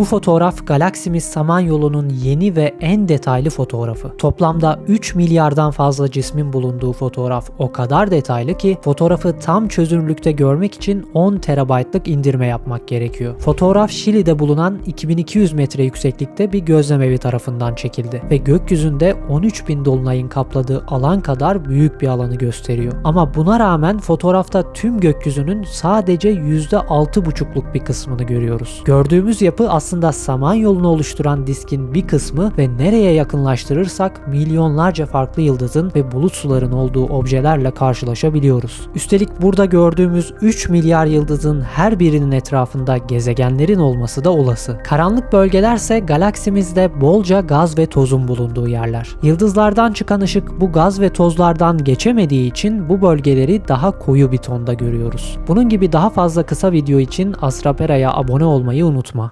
Bu fotoğraf galaksimiz Samanyolu'nun yeni ve en detaylı fotoğrafı. Toplamda 3 milyardan fazla cismin bulunduğu fotoğraf o kadar detaylı ki fotoğrafı tam çözünürlükte görmek için 10 terabaytlık indirme yapmak gerekiyor. Fotoğraf Şili'de bulunan 2200 metre yükseklikte bir gözlemevi tarafından çekildi ve gökyüzünde 13 bin dolunayın kapladığı alan kadar büyük bir alanı gösteriyor. Ama buna rağmen fotoğrafta tüm gökyüzünün sadece %6,5'luk bir kısmını görüyoruz. Gördüğümüz yapı aslında Samanyolu'nu oluşturan diskin bir kısmı ve nereye yakınlaştırırsak milyonlarca farklı yıldızın ve bulut suların olduğu objelerle karşılaşabiliyoruz. Üstelik burada gördüğümüz 3 milyar yıldızın her birinin etrafında gezegenlerin olması da olası. Karanlık bölgelerse galaksimizde bolca gaz ve tozun bulunduğu yerler. Yıldızlardan çıkan ışık bu gaz ve tozlardan geçemediği için bu bölgeleri daha koyu bir tonda görüyoruz. Bunun gibi daha fazla kısa video için Astrapera'ya abone olmayı unutma.